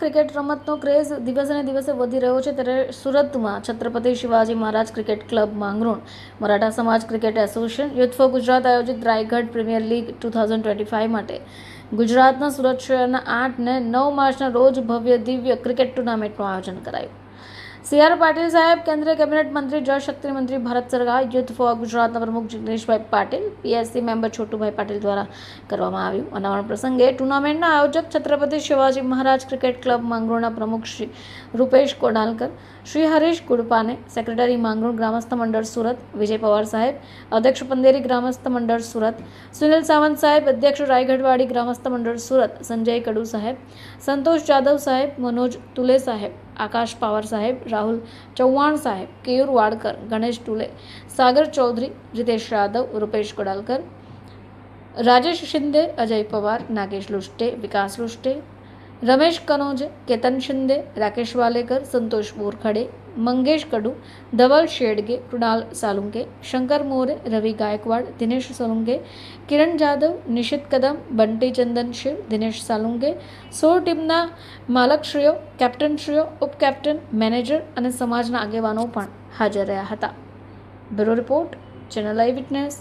Cricket રમતનો craze દિવસે ને દિવસે વધી રહ્યો છે ત્યારે સુરતમાં Chhatrapati Shivaji Maharaj cricket club Mangrol, Maratha Samaj cricket association, youth for Gujarat આયોજિત Raigad premier league two thousand twenty five માટે. ગુજરાતના સુરત શહેરના આઠ ને નવ માર્ચના રોજ ભવ્ય દિવ્ય ક્રિકેટ ટુર્નામેન્ટનું આયોજન કરાયું. સી આર પાટીલ સાહેબ, કેન્દ્રીય કેબિનેટ મંત્રી જળશક્તિ મંત્રી ભારત સરકાર યુથ ફોર ગુજરાતના પ્રમુખ જિગ્નેશભાઈ પાટીલ, પીએસસી મેમ્બર છોટુભાઈ પાટીલ દ્વારા કરવામાં આવ્યું. અનાવરણ પ્રસંગે ટુર્નામેન્ટના આયોજક છત્રપતિ શિવાજી મહારાજ, ક્રિકેટ ક્લબ માંગરોળના પ્રમુખ શ્રી રૂપેશ કોડાલકર, શ્રી હરીશ ગુડપાને, સેક્રેટરી માંગરોળ ગ્રામસ્થ મંડળ સુરત, વિજય પવાર સાહેબ, અધ્યક્ષ પંદેરી ગ્રામસ્થ મંડળ સુરત, સુનિલ સાવંત સાહેબ, અધ્યક્ષ રાયગઢવાડી ગ્રામસ્થ મંડળ સુરત, સંજય કડુ સાહેબ, સંતોષ જાદવ સાહેબ, મનોજ તુલે સાહેબ. આકાશ પાવર સાહેબ, રાહુલ ચૌહાણ સાહેબ, કેયુર વાડકર, ગણેશ ટુલે સાગર ચૌધરી રીતેશ યાદવ રૂપેશ કોડાલકર, રાજેશ શિંદે, અજય પવાર, નાગેશ લુષ્ટે, વિકાસ લુષ્ટે, રમેશ કનોજ, કેતન શિંદે, રાકેશ વાલેકર, સંતોષ બોરખડે મંગેશ કડુ ધવલ શેડગે કૃણાલ સાલુંગે શંકર મોરે રવિ ગાયકવાડ દિનેશ સોલુંગે કિરણ જાદવ નિશિત કદમ બંટી ચંદન શિવ દિનેશ સાલુંગે સો ટીમના માલકશ્રીઓ કેપ્ટનશ્રીઓ ઉપકેપ્ટન મેનેજર અને સમાજના આગેવાનો પણ હાજર રહ્યા હતા. Bureau report, channel eyewitness.